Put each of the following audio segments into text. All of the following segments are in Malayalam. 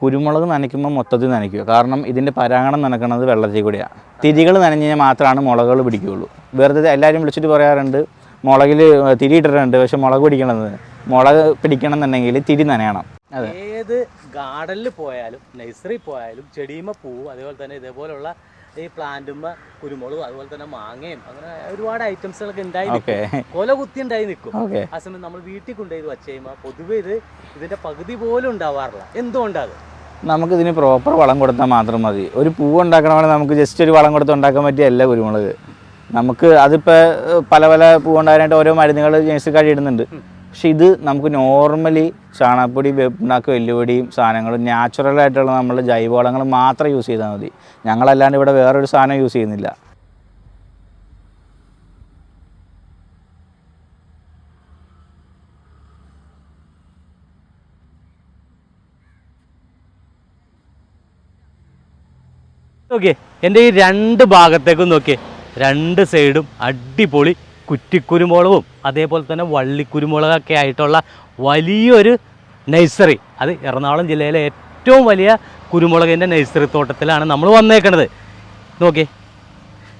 കുരുമുളക് നനയ്ക്കുമ്പോൾ മൊത്തത്തിൽ നനയ്ക്കുക. കാരണം ഇതിന്റെ പരാഗണം നനക്കുന്നത് വെള്ളത്തിൽ കൂടിയാണ് തിരികൾ നനഞ്ഞു കഴിഞ്ഞാൽ മാത്രമാണ് മുളകൾ പിടിക്കുകയുള്ളൂ. വെറുതെ എല്ലാവരും വിളിച്ചിട്ട് പറയാറുണ്ട് മുളകിൽ തിരി ഇട്ടിട്ടുണ്ട് പക്ഷെ മുളക് പിടിക്കണമെന്ന് മുളക് പിടിക്കണം എന്നുണ്ടെങ്കിൽ തിരി നനയണം. അതെ. ഏത് ഗാർഡനിൽ പോയാലും നഴ്സറി പോയാലും ചെടിയുമ്പോൾ പൂവും അതേപോലെ തന്നെ ഇതേപോലുള്ള ഈ പ്ലാന്റും കുരുമുളകും അതുപോലെ തന്നെ മാങ്ങയും അങ്ങനെ ഒരുപാട് ഐറ്റംസുകളൊക്കെ ഉണ്ടായി നിൽക്കും. കൊല കുത്തി ഉണ്ടായി നിൽക്കും ആ സമയം നമ്മൾ വീട്ടിൽ കൊണ്ടുപോയി ഇത് വച്ച് കഴിയുമ്പോൾ പൊതുവെ ഇത് ഇതിന്റെ പകുതി പോലും ഉണ്ടാവാറില്ല. എന്തുകൊണ്ടാണ് നമുക്കിതിന് പ്രോപ്പർ വളം കൊടുത്താൽ മാത്രം മതി. ഒരു പൂവ് ഉണ്ടാക്കണമെങ്കിൽ നമുക്ക് ജസ്റ്റ് ഒരു വളം കൊടുത്ത് ഉണ്ടാക്കാൻ പറ്റിയല്ല കുരുമുളക്. നമുക്ക് അതിപ്പോൾ പല പല പൂവ് ഉണ്ടാകാനായിട്ട് ഓരോ മരുന്നുകൾ നേഴ്സറിക്കാർ ഇടുന്നുണ്ട്. പക്ഷെ ഇത് നമുക്ക് നോർമലി ചാണകപ്പൊടി വേപ്പിണ്ണാക്ക് വെല്ലുപൊടിയും സാധനങ്ങളും നാച്ചുറലായിട്ടുള്ള നമ്മൾ ജൈവവളങ്ങൾ മാത്രം യൂസ് ചെയ്താൽ മതി. ഞങ്ങളല്ലാണ്ട് ഇവിടെ വേറൊരു സാധനം യൂസ് ചെയ്യുന്നില്ല. ഓക്കെ എന്റെ ഈ രണ്ട് ഭാഗത്തേക്കും നോക്കിയേ രണ്ട് സൈഡും അടിപൊളി കുറ്റിക്കുരുമുളകും അതേപോലെ തന്നെ വള്ളിക്കുരുമുളകൊക്കെ ആയിട്ടുള്ള വലിയൊരു നഴ്സറി. അത് എറണാകുളം ജില്ലയിലെ ഏറ്റവും വലിയ കുരുമുളകിന്റെ നഴ്സറി തോട്ടത്തിലാണ് നമ്മൾ വന്നേക്കണത്. നോക്കിയേ.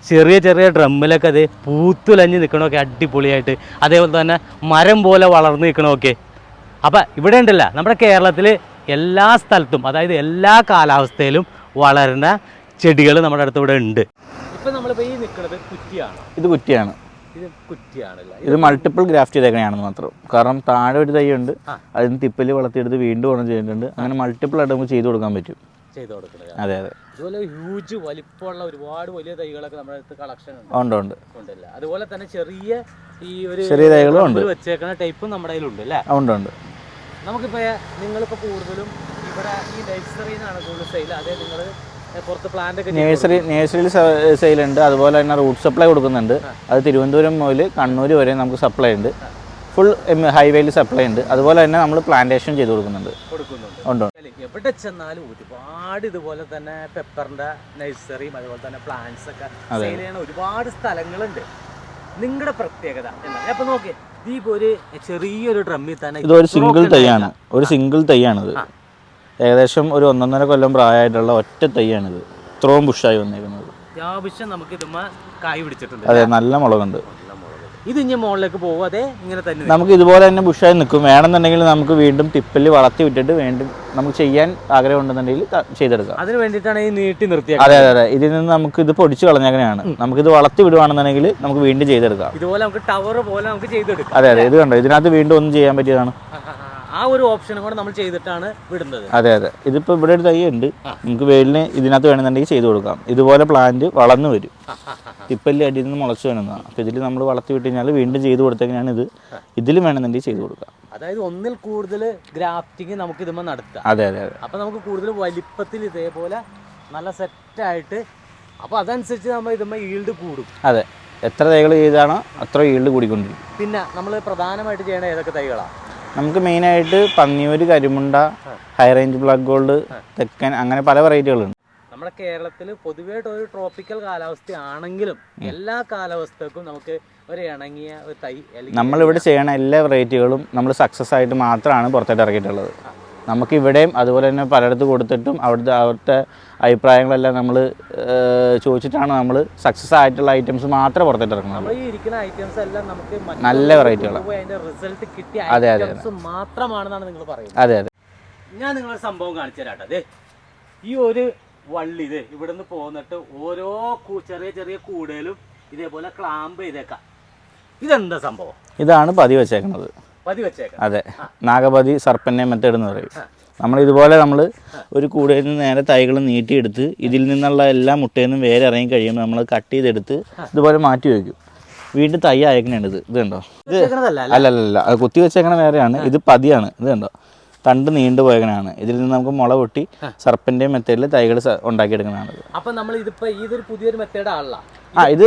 ചെറിയ ചെറിയ ഡ്രമ്മിലൊക്കെ അത് പൂത്തുലഞ്ഞ് നിൽക്കണമൊക്കെ അടിപൊളിയായിട്ട് അതേപോലെ തന്നെ മരം പോലെ വളർന്ന് നിൽക്കണമൊക്കെ അപ്പം ഇവിടെ ഉണ്ടല്ല നമ്മുടെ കേരളത്തിൽ എല്ലാ സ്ഥലത്തും അതായത് എല്ലാ കാലാവസ്ഥയിലും വളരുന്ന ചെടികൾ നമ്മുടെ അടുത്ത് ഇവിടെ ഉണ്ട്. ഇപ്പം നമ്മളിപ്പോൾ ഈ നിൽക്കുന്നത് കുറ്റിയാണ്? ഇത് കുറ്റിയാണ്. ഇത് കുറ്റിയാണല്ല? ഇത് മൾട്ടിപ്പിൾ ഗ്രാഫ്റ്റ് ചെയ്തേക്കണെയാണെന്ന് മാത്രം. കാരണം താഴെ ഒരു തൈ ഉണ്ട്. അതിന് തിപ്പൽ വളർത്തിയെടുത്ത് വീണ്ടും ഓണം ചെയ്തിട്ടുണ്ട്. അങ്ങനെ മൾട്ടിപ്പിൾ ആയിട്ട് നമുക്ക് ചെയ്തു കൊടുക്കാൻ പറ്റും. ചെയ്തു കൊടുക്കുന്നത്. അതെ അതെ. അതുപോലെ ഹ്യൂജ് വലിപ്പമുള്ള ഒരുപാട് വലിയ തൈകളൊക്കെ നമ്മുടെ അടുത്ത് കളക്ഷൻ ഉണ്ട്. ഉണ്ട് ഉണ്ട്. ഉണ്ടല്ല? അതുപോലെ തന്നെ ചെറിയ ഈ ഒരു ചെറിയ തൈകളും ഉണ്ട്. വെച്ചേക്കുന്ന ടൈപ്പും നമ്മുടെ കയ്യിലുണ്ട് അല്ലേ? ഉണ്ട് ഉണ്ട്. നമുക്കിപ്പോൾ നിങ്ങളിപ്പോൾ കൂടുതലും ഇവിടെ ഈ നഴ്സറിയിൽ നിന്നാണ് കൂടുതൽ സെയിൽ അതേ നിങ്ങൾ നേഴ്സറി നേഴ്സറിയിൽ സെയിൽ ഉണ്ട്. അതുപോലെ തന്നെ റൂട്ട് സപ്ലൈ കൊടുക്കുന്നുണ്ട്. അത് തിരുവനന്തപുരം മുതൽ കണ്ണൂർ വരെ നമുക്ക് സപ്ലൈ ഉണ്ട്. ഫുൾ ഹൈവേയിൽ സപ്ലൈ ഉണ്ട്. അതുപോലെ തന്നെ നമ്മൾ പ്ലാന്റേഷൻ ചെയ്ത് കൊടുക്കുന്നുണ്ട്. ഉണ്ട് എവിടെ ചെന്നാലും ഒരുപാട് ഇതുപോലെ തന്നെ പെപ്പറിന്റെ നഴ്സറിയും അതുപോലെ തന്നെ പ്ലാന്റ്സ് ഒക്കെ സെയിൽ ഒരുപാട് സ്ഥലങ്ങളുണ്ട്. നിങ്ങളുടെ പ്രത്യേകത അപ്പൊ നോക്കിയേ ഈ ഒരു ചെറിയൊരു ഡ്രമ്മിൽ തന്നെ ഇതൊരു സിംഗിൾ തൈയാണ്. ഒരു സിംഗിൾ തൈയാണിത്. ഏകദേശം ഒരു ഒന്നൊന്നര കൊല്ലം പ്രായമായിട്ടുള്ള ഒറ്റ തൈയാണിത്. ഇത്രയും പുഷായി വന്നിരിക്കുന്നത് അത്യാവശ്യം നമുക്ക് ഇതുമ്മ കായ് പിടിച്ചിട്ടുണ്ട് അതെ നല്ല മുളകുണ്ട്. ഇത് ഇനി മുകളിലേക്ക് പോകും അതെ ഇങ്ങനെ തന്നെ നമുക്ക് ഇതുപോലെ തന്നെ ബുഷായി നിൽക്കും. വേണമെന്നുണ്ടെങ്കിൽ നമുക്ക് വീണ്ടും ടിപ്പിൽ വളർത്തി വിട്ടിട്ട് വീണ്ടും നമുക്ക് ചെയ്യാൻ ആഗ്രഹം ഉണ്ടെന്നുണ്ടെങ്കിൽ ചെയ്തെടുക്കാം. അതിന് വേണ്ടിയിട്ടാണ് ഈ നീട്ടി നിർത്തിയത് അതെ അതെ അതെ. ഇതിൽ നിന്ന് നമുക്ക് ഇത് പൊടിച്ച് കളഞ്ഞങ്ങനെയാണ്. ഇത് വളർത്തി വിടുവാണെന്നുണ്ടെങ്കിൽ നമുക്ക് വീണ്ടും ചെയ്തെടുക്കാം. ഇതുപോലെ നമുക്ക് ടവർ പോലെ നമുക്ക് ചെയ്തെടുക്കാം. അതെ അതെ. ഇത് കണ്ടോ? ഇതിനകത്ത് വീണ്ടും ഒന്നും ചെയ്യാൻ പറ്റിയതാണ്. ആ, ഒരു ഓപ്ഷനും കൂടെ നമ്മൾ ചെയ്തിട്ടാണ് വിടുന്നത്. അതെ അതെ. ഇതിപ്പോ ഇവിടെ ഒരു തൈ ഉണ്ട്. നമുക്ക് വെയിലിന് ഇതിനകത്ത് വേണമെന്നുണ്ടെങ്കിൽ ചെയ്തു കൊടുക്കാം. ഇതുപോലെ പ്ലാന്റ് വളർന്നു വരും. തിപ്പല്ലി അടിയിൽ നിന്ന് മുളച്ച് വേണം അപ്പോൾ ഇതിൽ നമ്മൾ വളർത്തി വിട്ട് കഴിഞ്ഞാൽ വീണ്ടും ചെയ്തു കൊടുത്തേക്കാണ് ഇത്. ഇതിൽ വേണമെന്നുണ്ടെങ്കിൽ ചെയ്ത് കൊടുക്കാം. അതായത് ഒന്നിൽ കൂടുതൽ ഗ്രാഫ്റ്റിംഗ് നമുക്ക് ഇതുമ്മ നടത്താം. അതെ അതെ അതെ. അപ്പോൾ നമുക്ക് കൂടുതൽ വലിപ്പത്തിൽ ഇതേപോലെ നല്ല സെറ്റ് ആയിട്ട് അപ്പോൾ അതനുസരിച്ച് നമ്മൾ ഇതുമ്മ ഈൽഡ് കൂടും. അതെ. എത്ര തൈകൾ ചെയ്താണോ അത്ര ഈൽഡ് കൂടിക്കൊണ്ടിരിക്കും. പിന്നെ നമ്മൾ പ്രധാനമായിട്ട് ചെയ്യേണ്ട ഏതൊക്കെ തൈകളാണ് നമുക്ക് മെയിനായിട്ട് Panniyur Karimunda high range black gold തെക്കൻ അങ്ങനെ പല വെറൈറ്റികളുണ്ട് നമ്മുടെ കേരളത്തിൽ പൊതുവായിട്ട് ഒരു ട്രോപ്പിക്കൽ കാലാവസ്ഥയാണെങ്കിലും എല്ലാ കാലാവസ്ഥക്കും നമുക്ക് ഒരു ഇണങ്ങിയ ഒരു തൈ നമ്മളിവിടെ ചെയ്യണ എല്ലാ വെറൈറ്റികളും നമ്മൾ സക്സസ് ആയിട്ട് മാത്രമാണ് പുറത്തോട്ട് ഇറക്കിയിട്ടുള്ളത്. നമുക്ക് ഇവിടെയും അതുപോലെ തന്നെ പലയിടത്ത് കൊടുത്തിട്ടും അവിടുത്തെ അവരുടെ അഭിപ്രായങ്ങളെല്ലാം നമ്മൾ ചോദിച്ചിട്ടാണ് നമ്മൾ സക്സസ് ആയിട്ടുള്ള ഐറ്റംസ് മാത്രമേ പുറത്തോട്ട് ഇറങ്ങുന്നത് നല്ല കിട്ടിയ അതെ, അതെ, അതെ. അതെ ഞാൻ നിങ്ങളൊരു സംഭവം കാണിച്ചു തരാട്ടെ ഈ ഒരു വള്ളി ഇത് നിന്ന് പോന്നിട്ട് ഓരോ ചെറിയ ചെറിയ കൂടുതലും ഇതേപോലെ ക്ലാമ്പ് ചെയ്തേക്കാം. ഇതെന്താ സംഭവം? ഇതാണ് പതി വെച്ചേക്കുന്നത് അതെ. നാഗപതി സർപ്പന്നെ മെത്തേഡ് എന്ന് പറയും. നമ്മൾ ഇതുപോലെ നമ്മൾ ഒരു കൂടയിൽ നിന്ന് നേരെ തൈകൾ നീട്ടിയെടുത്ത് ഇതിൽ നിന്നുള്ള എല്ലാ മുട്ടയിൽ നിന്നും വേറെ ഇറങ്ങി കഴിയുമ്പോൾ നമ്മൾ കട്ട് ചെയ്തെടുത്ത് ഇതുപോലെ മാറ്റി വയ്ക്കും വീണ്ടും തൈ അയക്കണേണ് ഇത് ഇത് കണ്ടോ? ഇത് അല്ലല്ല അല്ല? അല്ല അല്ല അത് കുത്തി വെച്ചേക്കണ വേറെയാണ്. ഇത് പതിയാണ്. ഇത് കണ്ടോ? തണ്ട് നീണ്ടു പോയകനാണ് ഇതിൽ നിന്ന് നമുക്ക് മുള പൊട്ടി സർപ്പന്റെ മെത്തേഡിൽ തൈകൾ ഉണ്ടാക്കിയെടുക്കുന്നതാണ് അപ്പൊ നമ്മൾ ഇതിപ്പോ ഇതൊരു പുതിയൊരു മെത്തേഡ് ആണല്ല. ആ ഇത്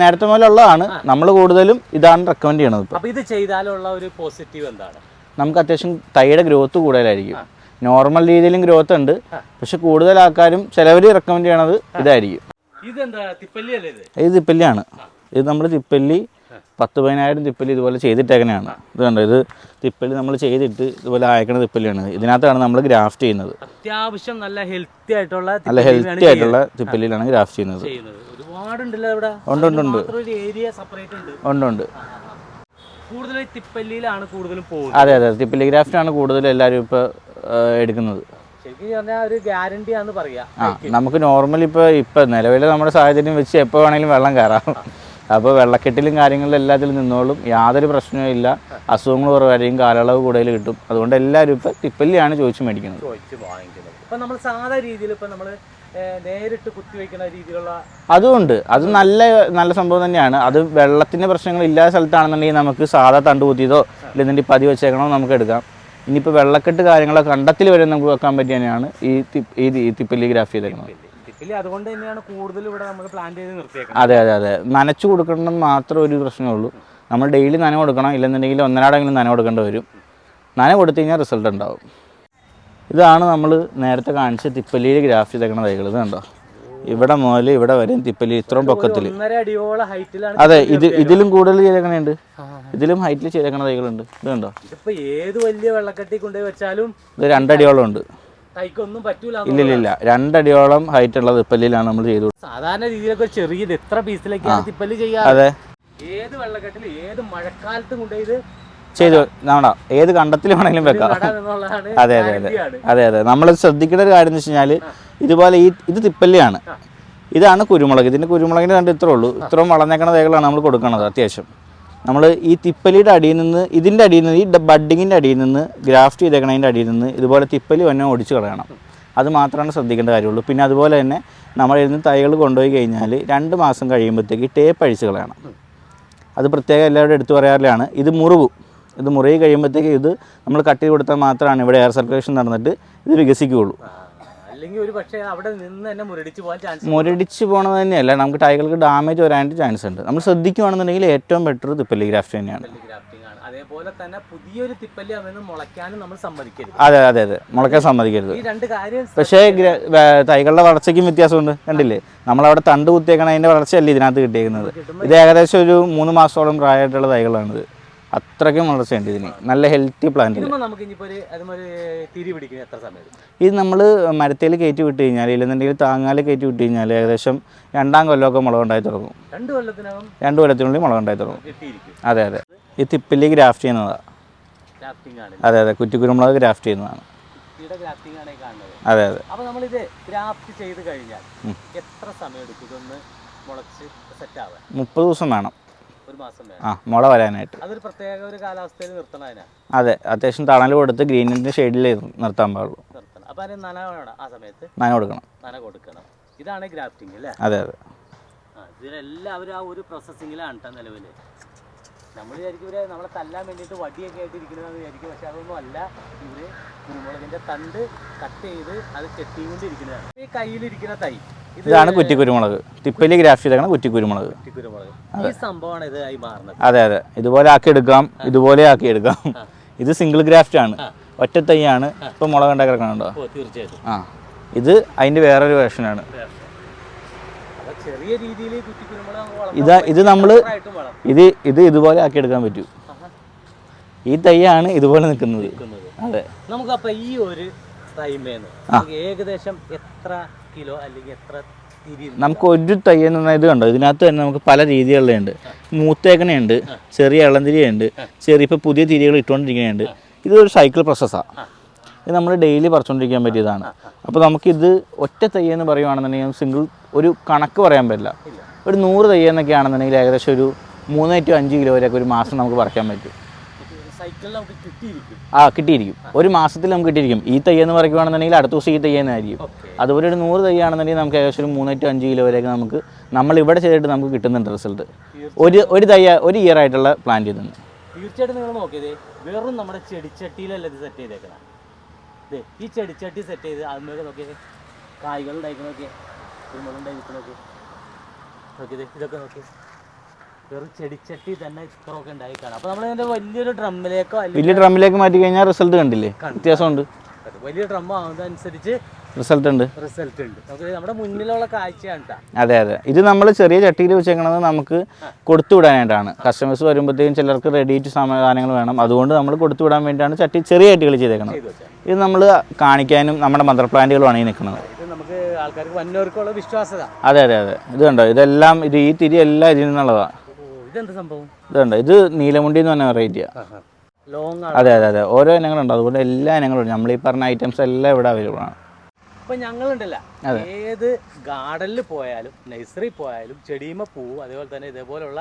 നേരത്തെ മുതൽ ഉള്ളതാണ് നമ്മൾ കൂടുതലും ഇതാണ് റെക്കമെൻഡ് ചെയ്യണത് അപ്പോൾ അപ്പൊ ഇത് ചെയ്താലുള്ള ഒരു പോസിറ്റീവ് എന്താണ്? നമുക്ക് അത്യാവശ്യം തൈയുടെ ഗ്രോത്ത് കൂടുതലായിരിക്കും. നോർമൽ രീതിയിലും ഗ്രോത്ത് ഉണ്ട്. പക്ഷെ കൂടുതൽ ആൾക്കാരും ചിലവർ റെക്കമെൻഡ് ചെയ്യണത് ഇതായിരിക്കും. ഇത്? തിപ്പല്ലിയാണ്. ഇത് നമ്മൾ തിപ്പല്ലി പത്ത് പതിനായിരം തിപ്പല്ലി ഇതുപോലെ ചെയ്തിട്ടേക്കനെയാണ് ഇത് കണ്ടോ ഇത് തിപ്പല്ലി നമ്മൾ ചെയ്തിട്ട് ഇതുപോലെ അയക്കണ തിപ്പല്ലിയാണ്. ഇതിനകത്താണ് നമ്മൾ ഗ്രാഫ്റ്റ് ചെയ്യുന്നത്. അത്യാവശ്യം നല്ല ഹെൽത്തി ആയിട്ടുള്ള നല്ല ഹെൽത്തി ആയിട്ടുള്ള തിപ്പല്ലിയിലാണ് ഗ്രാഫ്റ്റ് ചെയ്യുന്നത്. ഉണ്ട്, ഉണ്ട്, ഉണ്ട്. ഉണ്ട്. ഉണ്ട് അതെ അതെ. തിപ്പല്ലി ഗ്രാഫ്റ്റ് ആണ് കൂടുതലും എല്ലാവരും ഇപ്പോൾ എടുക്കുന്നത്. ആ നമുക്ക് നോർമലി ഇപ്പോൾ ഇപ്പോൾ നിലവിൽ നമ്മുടെ സാഹചര്യം വെച്ച് എപ്പോൾ വേണമെങ്കിലും വെള്ളം കയറാം. അപ്പോൾ വെള്ളക്കെട്ടിലും കാര്യങ്ങളിലും എല്ലാത്തിലും നിന്നോളും. യാതൊരു പ്രശ്നവും ഇല്ല. അസുഖങ്ങൾ കുറവായിരിക്കും കാലയളവ് കൂടുതൽ കിട്ടും. അതുകൊണ്ട് എല്ലാവരും ഇപ്പോൾ തിപ്പല്ലിയാണ് ചോദിച്ചു മേടിക്കുന്നത്. ഇപ്പൊ നമ്മൾ സാധാ രീതിയിൽ ഇപ്പൊ നമ്മൾ നേരിട്ട് കുത്തിവെക്കുന്ന രീതിയിലുള്ള അതുമുണ്ട് അത് നല്ല നല്ല സംഭവം തന്നെയാണ്. അത് വെള്ളത്തിന്റെ പ്രശ്നങ്ങൾ ഇല്ലാത്ത സ്ഥലത്താണെന്നുണ്ടെങ്കിൽ നമുക്ക് സാധാ തണ്ട് കുത്തിയതോ ഇല്ലെന്നുണ്ടെങ്കിൽ പതി വെച്ചേക്കണോ നമുക്ക് എടുക്കാം. ഇനിയിപ്പോൾ വെള്ളക്കെട്ട് കാര്യങ്ങളൊക്കെ കണ്ടത്തിൽ വരെ നമുക്ക് വെക്കാൻ പറ്റിയ തന്നെയാണ് ഈ ഈ തിപ്പല്ലി ഗ്രാഫ് ചെയ്തേക്കുന്നത്. അതുകൊണ്ട് തന്നെയാണ് കൂടുതൽ ഇവിടെ നമ്മൾ പ്ലാൻ ചെയ്ത് നിർത്തിയേക്കുന്നത്. അതെ അതെ അതെ. നനച്ചു കൊടുക്കണമെന്ന് മാത്രം ഒരു പ്രശ്നമേ ഉള്ളൂ. നമ്മൾ ഡെയിലി നന കൊടുക്കണം. ഇല്ലെന്നുണ്ടെങ്കിൽ ഒന്നരാടെങ്കിലും നന കൊടുക്കേണ്ടി വരും. നന കൊടുത്തു കഴിഞ്ഞാൽ റിസൾട്ട് ഉണ്ടാവും. ഇതാണ് നമ്മൾ നേരത്തെ കാണിച്ച തിപ്പല്ലിയിൽ ഗ്രാഫ് ചെയ്തേക്കുന്ന തൈകൾ ഇത് കണ്ടോ? ഇവിടെ മുതൽ ഇവിടെ വരെയും തിപ്പല്ലി ഇത്രയും പൊക്കത്തിൽ അതെ ഇത് ഇതിലും കൂടുതൽ ചെയ്തേക്കണുണ്ട്. ഇതിലും ഹൈറ്റിൽ ചെയ്തേക്കണ തൈകളുണ്ട്. ഇത് കണ്ടോ? ഏത് വലിയ വെള്ളക്കെട്ടി കൊണ്ടുപോയി വെച്ചാലും ഇത് രണ്ടടിയോളം ഉണ്ട്. ഇല്ല ഇല്ല രണ്ടടിയോളം ഹൈറ്റ് ഉള്ള തിപ്പല്ലിയിലാണ് നമ്മൾ ചെയ്തു സാധാരണ രീതിയിലൊക്കെ ചെറിയത് എത്ര പീസിലേക്കാണ് തിപ്പല്ലി ചെയ്യാറ്? അതെ. ഏത് വെള്ളക്കെട്ടിൽ ഏത് മഴക്കാലത്തും കൊണ്ടുപോയി ചെയ്തു. നമ്മുടെ ഏത് കണ്ടത്തിൽ വേണമെങ്കിലും വെക്കാം. അതെ അതെ അതെ. അതെ അതെ. നമ്മൾ ശ്രദ്ധിക്കേണ്ട ഒരു കാര്യം എന്ന് വെച്ച് കഴിഞ്ഞാൽ ഇതുപോലെ ഈ ഇത് തിപ്പല്ലിയാണ്. ഇതാണ് കുരുമുളക്. ഇതിന്റെ കുരുമുളകിന്റെ കണ്ട് ഇത്രേ ഉള്ളൂ. ഇത്രയും വളർന്നേക്കണ തേകളാണ് നമ്മൾ കൊടുക്കുന്നത് അത്യാവശ്യം. നമ്മൾ ഈ തിപ്പലിയുടെ അടിയിൽ നിന്ന് ഇതിന്റെ അടിയിൽ നിന്ന് ഈ ബഡ്ഡിങ്ങിന്റെ അടിയിൽ നിന്ന് ഗ്രാഫ്റ്റ് ചെയ്തേക്കണതിന്റെ അടിയിൽ നിന്ന് ഇതുപോലെ തിപ്പലി വന്നെ ഒടിച്ച് കളയണം. അത് മാത്രമാണ് ശ്രദ്ധിക്കേണ്ട കാര്യമുള്ളൂ. പിന്നെ അതുപോലെ തന്നെ നമ്മൾ ഇരുന്ന് തൈകൾ കൊണ്ടുപോയി കഴിഞ്ഞാൽ രണ്ട് മാസം കഴിയുമ്പോഴത്തേക്ക് ടേപ്പ് അഴിച്ച് കളയണം. അത് പ്രത്യേകം എല്ലാവരും എടുത്തു പറയാറിലാണ്. ഇത് മുറിവും. ഇത് മുറിയി കഴിയുമ്പോഴത്തേക്ക് ഇത് നമ്മൾ കട്ട് ചെയ്ത് കൊടുത്താൽ മാത്രമാണ് ഇവിടെ എയർ സർക്കുലേഷൻ നടന്നിട്ട് ഇത് വികസിക്കുകയുള്ളൂ. അല്ലെങ്കിൽ ഒരു പക്ഷേ അവിടെ നിന്ന് തന്നെ മുരടിച്ച് പോകാൻ ചാൻസ് മുരടിച്ച് പോകണത് തന്നെയല്ല നമുക്ക് ടൈകൾക്ക് ഡാമേജ് വരാനായിട്ട് ചാൻസ് ഉണ്ട്. നമ്മൾ ശ്രദ്ധിക്കുകയാണെന്നുണ്ടെങ്കിൽ ഏറ്റവും ബെറ്റർ തിപ്പല്ലി ഗ്രാഫ്റ്റ് തന്നെയാണ്. അതേപോലെ തന്നെ പുതിയൊരു തിപ്പല്ലി അവന് മുളയ്ക്കാനും നമ്മൾ സമ്മതിക്കരുത്. അതെ അതെ അതെ. മുളയ്ക്കാൻ സമ്മതിക്കരുത്. ഈ രണ്ട് കാര്യം പക്ഷേ തൈകളുടെ വളർച്ചയ്ക്കും വ്യത്യാസമുണ്ട് കണ്ടില്ലേ? നമ്മളവിടെ തണ്ട് കുത്തിയേക്കണ അതിന്റെ വളർച്ചയല്ല ഇതിനകത്ത് കിട്ടിയിരിക്കുന്നത് ഇത് ഏകദേശം ഒരു മൂന്ന് മാസത്തോളം പ്രായമായിട്ടുള്ള തൈകളാണിത്. അത്രയ്ക്കും വളർച്ചയുണ്ട് ഇതിന്. നല്ല ഹെൽത്തി പ്ലാന്റ്? ഇത്. നമ്മൾ മരത്തിൽ കയറ്റി വിട്ട് കഴിഞ്ഞാൽ ഇല്ലെന്നുണ്ടെങ്കിൽ താങ്ങാൽ കയറ്റി വിട്ട് കഴിഞ്ഞാൽ ഏകദേശം രണ്ടാം കൊല്ലമൊക്കെ മുളകുണ്ടായി തുടങ്ങും. രണ്ട് കൊല്ലത്തിനകം രണ്ട് കൊല്ലത്തിനുള്ളിൽ മുളകുണ്ടായി തുടങ്ങും. അതെ അതെ. ഈ തിപ്പിലേക്ക് ഗ്രാഫ്റ്റ് ചെയ്യുന്നതാണ് അതെ അതെ. കുറ്റിക്കുരുമുളക് ഗ്രാഫ്റ്റ് ചെയ്യുന്നതാണ്. അതെ അതെ. അപ്പോൾ നമ്മളിത് ഗ്രാഫ്റ്റ് ചെയ്ത് കഴിഞ്ഞാൽ എത്ര സമയം എടുക്കും ഇതൊന്ന് മുളച്ച് സെറ്റ് ആവാൻ മുപ്പത് ദിവസം വേണം. ആ മുള വരാനായിട്ട്. അതൊരു പ്രത്യേക ഒരു കാലാവസ്ഥയിൽ നിർത്തണം അതിനാ. അതെ അത്യാവശ്യം തണൽ കൊടുത്ത് ഗ്രീനിന്റെ ഷെയ്ഡിൽ നിർത്താൻ പാടുള്ളൂ. നിർത്തണം. അപ്പോൾ അതിന് നന വേണം ആ സമയത്ത്? നന കൊടുക്കണം. നന കൊടുക്കണം. ഇതാണ് ഗ്രാഫ്റ്റിംഗ് അല്ലേ? അതെ അതെ. ഇതിനെല്ലാവരും ഇതിലെല്ലാവരും ആ ഒരു പ്രോസസ്സിങ്ങിലാണ് കേട്ടോ നിലവിൽ നമ്മൾ വിചാരിക്കും ഇവരെ നമ്മളെ തല്ലാൻ വേണ്ടിയിട്ട് വടിയൊക്കെ ആയിട്ട് ഇരിക്കുന്നതെന്ന് വിചാരിക്കും. പക്ഷെ അതൊന്നും അല്ല. ഇവർ കുരുമുളകിന്റെ തണ്ട് കട്ട് ചെയ്ത് അത് കെട്ടിക്കൊണ്ടിരിക്കുന്നതാണ് ഈ കയ്യിലിരിക്കുന്ന തൈ. ഇതാണ് ഇതാണ് കുറ്റിക്കുരുമുളക്. ടിപ്പലി ഗ്രാഫ്റ്റ് ചെയ്തേക്കണം കുറ്റിക്കുരുമുളക്. കുരുമുളക് ഈ സംഭവമാണ് ഇത് ആയി മാറുന്നത്. അതെ അതെ. ഇതുപോലെ ആക്കി എടുക്കാം. ഇതുപോലെ ആക്കി എടുക്കാം. ഇത് സിംഗിൾ ഗ്രാഫ്റ്റ് ആണ്. ഒറ്റ തൈയാണ്. ഇപ്പൊ മുളക് ഉണ്ടാക്കി കിടക്കണുണ്ടോ തീർച്ചയായിട്ടും. ആ. ഇത് അതിന്റെ വേറൊരു വേർഷനാണ് ചെറിയ രീതിയിൽ ഇതാ ഇത് നമ്മൾ ഇത് ഇത് ഇതുപോലെ ആക്കി എടുക്കാൻ പറ്റൂ ഈ തൈയാണ് ഇതുപോലെ നിൽക്കുന്നത്. അതെ. നമുക്കപ്പോൾ ഈ ഒരു തൈമേന്ന് നമുക്ക് ഏകദേശം എത്ര കിലോ അല്ലെങ്കിൽ എത്ര തിരി നമുക്ക് ഒരു തൈ എന്ന് ഇത് കണ്ടോ? ഇതിനകത്ത് തന്നെ നമുക്ക് പല രീതികളുണ്ട് മൂത്തേക്കണയുണ്ട് ചെറിയ ഇളന്തിരിയുണ്ട് ചെറിയ ഇപ്പോൾ പുതിയ തിരികൾ ഇട്ടുകൊണ്ടിരിക്കുന്നുണ്ട് ഇതൊരു സൈക്കിൾ പ്രോസസ്സാണ് ഇത് നമ്മൾ ഡെയിലി പറിച്ചുകൊണ്ടിരിക്കാൻ പറ്റിയതാണ്. അപ്പോൾ നമുക്കിത് ഒറ്റ തയ്യെന്ന് പറയുകയാണെന്നുണ്ടെങ്കിൽ സിംഗിൾ ഒരു കണക്ക് പറയാൻ പറ്റില്ല. ഒരു നൂറ് തയ്യെന്നൊക്കെ ആണെന്നുണ്ടെങ്കിൽ ഏകദേശം ഒരു മൂന്ന് ടു അഞ്ച് കിലോ വരെയൊക്കെ ഒരു മാസം നമുക്ക് പറിക്കാൻ പറ്റും. ആ കിട്ടിയിരിക്കും. ഒരു മാസത്തിൽ നമുക്ക് കിട്ടിയിരിക്കും. ഈ തൈ എന്ന് പറയുവാണെന്നുണ്ടെങ്കിൽ അടുത്ത ദിവസം ഈ തൈ എന്നായിരിക്കും അതുപോലെ ഒരു നൂറ് തൈ ആണെന്നുണ്ടെങ്കിൽ നമുക്ക് ഏകദേശം ഒരു മൂന്ന് ടു അഞ്ച് കിലോ വരെയൊക്കെ നമുക്ക് നമ്മൾ ഇവിടെ ചെയ്തിട്ട് നമുക്ക് കിട്ടുന്നുണ്ട് റിസൾട്ട് ഒരു ഒരു തയ്യ ഒരു ഇയർ ആയിട്ടുള്ള പ്ലാൻ ചെയ്തിട്ടുണ്ട്. തീർച്ചയായിട്ടും നിങ്ങൾ നോക്കിയത് വെറും നമ്മുടെ ചെടിച്ചട്ടിയിലല്ല ഇത് സെറ്റ് ചെയ്തേക്കണം. ഈ ചെടിച്ചട്ടി സെറ്റ് ചെയ്ത് അതിന്മേൽ നോക്കിയത് കായ്കൾ ഉണ്ടായിരിക്കും നോക്കിയേ. കുരുമുളക് ഉണ്ടായിരിക്കും നോക്കി നോക്കിയത് ഇതൊക്കെ നോക്കി വെറും ചെടിച്ചട്ടി തന്നെ ഇത്രയൊക്കെ ഉണ്ടായി കാണാം അപ്പോൾ നമ്മൾ ഇതിന്റെ വലിയൊരു ഡ്രമ്മിലേക്കോ വലിയ ഡ്രമ്മിലേക്ക് മാറ്റി കഴിഞ്ഞാൽ റിസൾട്ട് കണ്ടില്ലേ? വ്യത്യാസമുണ്ട്. വലിയ ഡ്രം ആവുന്നതനുസരിച്ച് റിസൾട്ട് ഉണ്ട്. റിസൾട്ട് ഉണ്ട്. നമ്മുടെ മുന്നിലുള്ള കാഴ്ചയാണ്. അതെ അതെ. ഇത് നമ്മൾ ചെറിയ ചട്ടിയിൽ വെച്ചേക്കണത് നമുക്ക് കൊടുത്തു വിടാനായിട്ടാണ്. കസ്റ്റമേഴ്സ് വരുമ്പോഴത്തേക്കും ചിലർക്ക് റെഡി ടു സാധനങ്ങൾ വേണം. അതുകൊണ്ട് നമ്മൾ കൊടുത്തു വിടാൻ വേണ്ടിയിട്ടാണ് ചട്ടി ചെറിയ ചട്ടികൾ ചെയ്തേക്കുന്നത് ഇത് നമ്മൾ കാണിക്കാനും നമ്മുടെ മദർ പ്ലാന്റുകളുമാണ് ഈ നിൽക്കുന്നത്. നമുക്ക് ആൾക്കാർക്ക് വന്നവർക്കുള്ള വിശ്വാസത അതെ അതെ അതെ. ഇത് കണ്ടോ? ഇതെല്ലാം ഇത് ഈ തിരി എല്ലാം ഇതിൽ നിന്നുള്ളതാണ് ഇതെന്ത് സംഭവം? ഇതുണ്ടോ ഇത് നീലമുണ്ടി എന്ന് പറഞ്ഞ വെറൈറ്റിയാണ് അതെ അതെ അതെ. ഓരോ ഇനങ്ങളുണ്ട്. അതുകൊണ്ട് എല്ലാ ഇനങ്ങളും ഉണ്ട് നമ്മൾ ഈ പറഞ്ഞ ഐറ്റംസ് എല്ലാം ഇവിടെ അവൈലബിൾ ആണ്. ഇപ്പൊ ഞങ്ങളുണ്ടല്ല. ഏത് ഗാർഡനിൽ പോയാലും നഴ്സറി പോയാലും ചെടിയുമ പൂവും അതേപോലെ തന്നെ ഇതേപോലുള്ള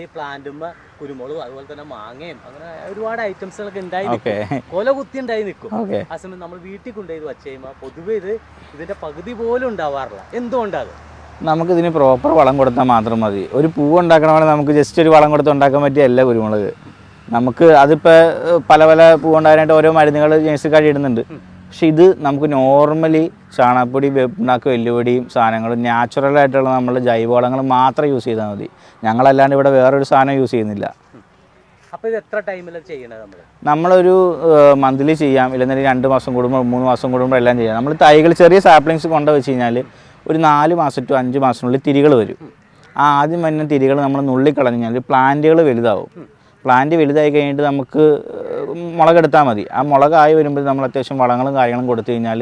ഈ പ്ലാന്റുമ്മ കുരുമുളകും അതുപോലെ തന്നെ മാങ്ങയും അങ്ങനെ ഒരുപാട് ഐറ്റംസുകളൊക്കെ ഉണ്ടായി നിൽക്കും. കൊല കുത്തി ഉണ്ടായി നിൽക്കും ആ സമയം നമ്മൾ വീട്ടിൽ കൊണ്ടുപോയി വച്ച് കഴിയുമ്പോൾ പൊതുവേ ഇത് ഇതിന്റെ പകുതി പോലും ഉണ്ടാവാറില്ല. എന്തുകൊണ്ടാണ് നമുക്കിതിന് പ്രോപ്പർ വളം കൊടുത്താൽ മാത്രം മതി. ഒരു പൂവ് ഉണ്ടാക്കണമെങ്കിൽ നമുക്ക് ജസ്റ്റ് ഒരു വളം കൊടുത്ത് ഉണ്ടാക്കാൻ പറ്റിയല്ല കുരുമുളക്. നമുക്ക് അതിപ്പോൾ പല പല പൂവുണ്ടാകാനായിട്ട് ഓരോ മരുന്നുകൾ നേഴ്സിക്കാരി ഇടുന്നുണ്ട്. പക്ഷെ ഇത് നമുക്ക് നോർമലി ചാണകപ്പൊടി വേപ്പിണ്ണാക്ക് വെല്ലുപൊടിയും സാധനങ്ങളും നാച്ചുറലായിട്ടുള്ള നമ്മൾ ജൈവവളങ്ങൾ മാത്രം യൂസ് ചെയ്താൽ മതി. ഞങ്ങളല്ലാണ്ട് ഇവിടെ വേറൊരു സാധനം യൂസ് ചെയ്യുന്നില്ല. അപ്പോൾ ഇത് എത്ര ടൈമിലാണ് ചെയ്യണത് നമ്മൾ നമ്മളൊരു മന്ത്ലി ചെയ്യാം. ഇല്ലെന്നൊരു രണ്ട് മാസം കൂടുമ്പോൾ മൂന്ന് മാസം കൂടുമ്പോൾ എല്ലാം ചെയ്യാം. നമ്മൾ തൈകൾ ചെറിയ സാപ്ലിങ്സ് കൊണ്ട് വെച്ച് കഴിഞ്ഞാൽ ഒരു നാല് മാസം ടു അഞ്ച് മാസത്തിനുള്ളിൽ തിരികൾ വരും. ആ ആദ്യം വരുന്ന തിരികൾ നമ്മൾ നുള്ളിക്കളഞ്ഞു കഴിഞ്ഞാൽ പ്ലാന്റുകൾ വലുതാവും. പ്ലാന്റ് വലുതായി കഴിഞ്ഞിട്ട് നമുക്ക് മുളകെടുത്താൽ മതി. ആ മുളകായി വരുമ്പോൾ നമ്മൾ അത്യാവശ്യം വളങ്ങളും കാര്യങ്ങളും കൊടുത്തു കഴിഞ്ഞാൽ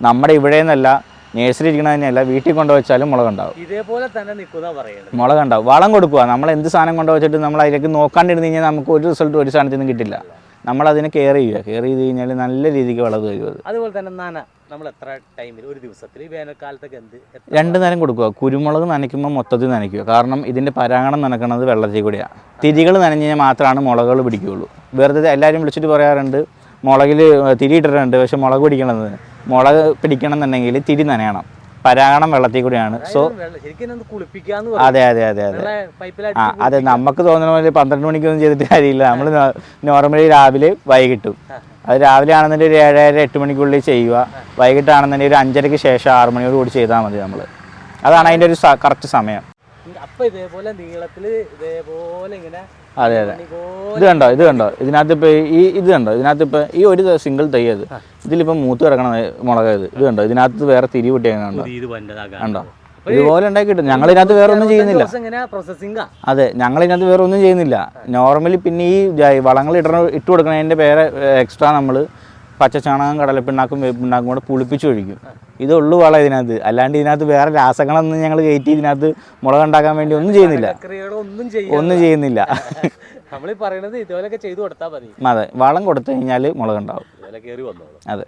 നമ്മുടെ ഇവിടെ നിന്നല്ല നേഴ്സറി ഇരിക്കണ തന്നെയല്ല വീട്ടിൽ കൊണ്ടുവച്ചാലും മുളകുണ്ടാവും ഇതേപോലെ തന്നെ നിൽക്കുന്ന പറയുന്നത് മുളകുണ്ടാവും വളം കൊടുക്കുക. നമ്മൾ എന്ത് സാധനം കൊണ്ടു കൊണ്ടുവച്ചിട്ട് നമ്മൾ അതിലേക്ക് നോക്കാണ്ടിരുന്ന് കഴിഞ്ഞാൽ നമുക്ക് ഒരു റിസൾട്ട് ഒരു സാധനത്തിൽ നിന്ന് കിട്ടില്ല. നമ്മൾ അതിനെ കെയർ ചെയ്യുക. കെയർ ചെയ്ത് കഴിഞ്ഞാൽ നല്ല രീതിക്ക് വളർന്നു വരുന്നത് അതുപോലെ തന്നെ നന. നമ്മൾ എത്ര ടൈമിൽ ഒരു ദിവസത്തിൽ വേനൽക്കാലത്തൊക്കെ എന്ത്? രണ്ട് നേരം കൊടുക്കുക. കുരുമുളക് നനയ്ക്കുമ്പോൾ മൊത്തത്തിൽ നനയ്ക്കുക. കാരണം ഇതിന്റെ പരാഗണം നനക്കുന്നത് വെള്ളത്തിൽ കൂടിയാണ് തിരികൾ നനഞ്ഞാൽ കഴിഞ്ഞാൽ മാത്രമാണ് മുളകുകൾ പിടിക്കുകയുള്ളൂ. വെറുതെ എല്ലാവരും വിളിച്ചിട്ട് പറയാറുണ്ട് മുളകിൽ തിരി ഇട്ടിട്ടുണ്ട് പക്ഷെ മുളക് പിടിക്കണത്. മുളക് പിടിക്കണം എന്നുണ്ടെങ്കിൽ തിരി നനയണം. പരാഗണം വെള്ളത്തിൽ കൂടിയാണ്. സോ അതെ അതെ അതെ അതെ. ആ അതെ നമുക്ക് തോന്നുന്ന പോലെ പന്ത്രണ്ട് മണിക്കൊന്നും ചെയ്തിട്ട് കാര്യമില്ല. നമ്മൾ നോർമലി രാവിലെ വൈകിട്ടും. അത് രാവിലെ ആണെന്നുണ്ടെങ്കിൽ ഒരു ഏഴര എട്ട് മണിക്കുള്ളിൽ ചെയ്യുക. വൈകിട്ടാണെന്നുണ്ടെങ്കിൽ ഒരു അഞ്ചരയ്ക്ക് ശേഷം ആറ് മണിയോട് കൂടി ചെയ്താൽ മതി നമ്മൾ. അതാണ് അതിന്റെ ഒരു കറക്റ്റ് സമയം. ഇതേപോലെ നീളത്തിൽ ഇതേപോലെ ഇങ്ങനെ അതെ അതെ. ഇത് കണ്ടോ ഇത് കണ്ടോ? ഇതിനകത്ത് ഇപ്പോൾ ഈ ഇത് കണ്ടോ? ഇതിനകത്ത് ഇപ്പോൾ ഈ ഒരു സിംഗിൾ തൈ അത്. ഇതിലിപ്പോൾ മൂത്ത് കിടക്കണ മുളക് ഇത് ഇത് കണ്ടോ? ഇതിനകത്ത് വേറെ തിരി കണ്ടോ? കണ്ടോ? ഇതുപോലെ ഉണ്ടാക്കി കിട്ടും. ഞങ്ങൾ ഇതിനകത്ത് വേറെ ഒന്നും ചെയ്യുന്നില്ല. അതെ ഞങ്ങൾ ഇതിനകത്ത് വേറെ ഒന്നും ചെയ്യുന്നില്ല. നോർമലി പിന്നെ ഈ വളങ്ങൾ ഇടണ ഇട്ട് കൊടുക്കണതിന്റെ പേരെ എക്സ്ട്രാ നമ്മൾ പച്ചച്ചാണകം കടലപ്പിണ്ണാക്കും വേപ്പിണ്ണാക്കും കൂടെ പുളിപ്പിച്ച് ഒഴിക്കും. ഇതുള്ളൂ വളം ഇതിനകത്ത്. അല്ലാണ്ട് ഇതിനകത്ത് വേറെ രാസങ്ങളൊന്നും ഞങ്ങൾ കയറ്റി ഇതിനകത്ത് മുളക് ഉണ്ടാക്കാൻ വേണ്ടി ഒന്നും ചെയ്യുന്നില്ല. ഒന്നും ചെയ്യുന്നില്ല. നമ്മൾ പറയുന്നത് ഇതുപോലെയൊക്കെ ചെയ്തു കൊടുത്താൽ മതി. അതെ വളം കൊടുത്തു കഴിഞ്ഞാൽ മുളക് ഉണ്ടാവും. ഇതുപോലെ കയറി വന്നോളൂ. അതെ.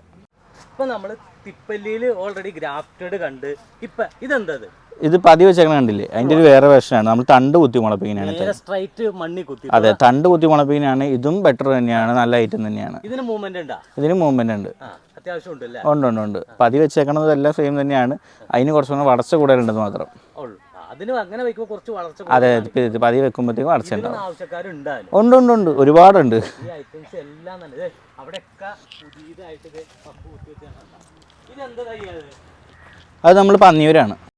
ഇപ്പൊ നമ്മൾ തിപ്പല്ലിയിൽ ഓൾറെഡി ഗ്രാഫ്റ്റഡ് കണ്ട്. ഇപ്പൊ ഇതെന്തത്? ഇത് പതിവ് വെച്ചേക്കണ കണ്ടില്ലേ? അതിന്റെ ഒരു വേറെ വേർഷനാണ് നമ്മൾ തണ്ട് കുത്തി മുളപ്പിക്കുന്നതാണ് നേരെ സ്ട്രൈറ്റ് മണ്ണി കുത്തി. അതെ തണ്ട് കുത്തി മുളപ്പിക്കുന്നതാണ്. ഇതും ബെറ്റർ തന്നെയാണ് നല്ല ഐറ്റം തന്നെയാണ്. ഇതിന് മൂവ്മെന്റ് ഉണ്ടാ? ഇതിന് മൂവ്മെന്റ് ഉണ്ട്. ഉണ്ട് ഉണ്ട് ഉണ്ട്. പതി വെച്ചേക്കണതെല്ലാം സെയിം തന്നെയാണ്. അതിന് കുറച്ചുകൂടെ വടച്ച കൂടുതലുണ്ടെന്ന് മാത്രം. അതിന് അങ്ങനെ വെക്കുമ്പോൾ കുറച്ച് വളർച്ച അതെ പതി വെക്കുമ്പോഴത്തേക്കും വളർച്ചയുണ്ടാവും ആവശ്യക്കാരുണ്ടായാലും ഉണ്ട് ഉണ്ട് ഉണ്ട്. ഒരുപാടുണ്ട്. ഈ ഐറ്റംസ് എല്ലാം അവിടെയൊക്കെ പുതിയതായിട്ട് ഇത് ഇതെന്താ അത് നമ്മൾ പന്നിയൂരാണ്.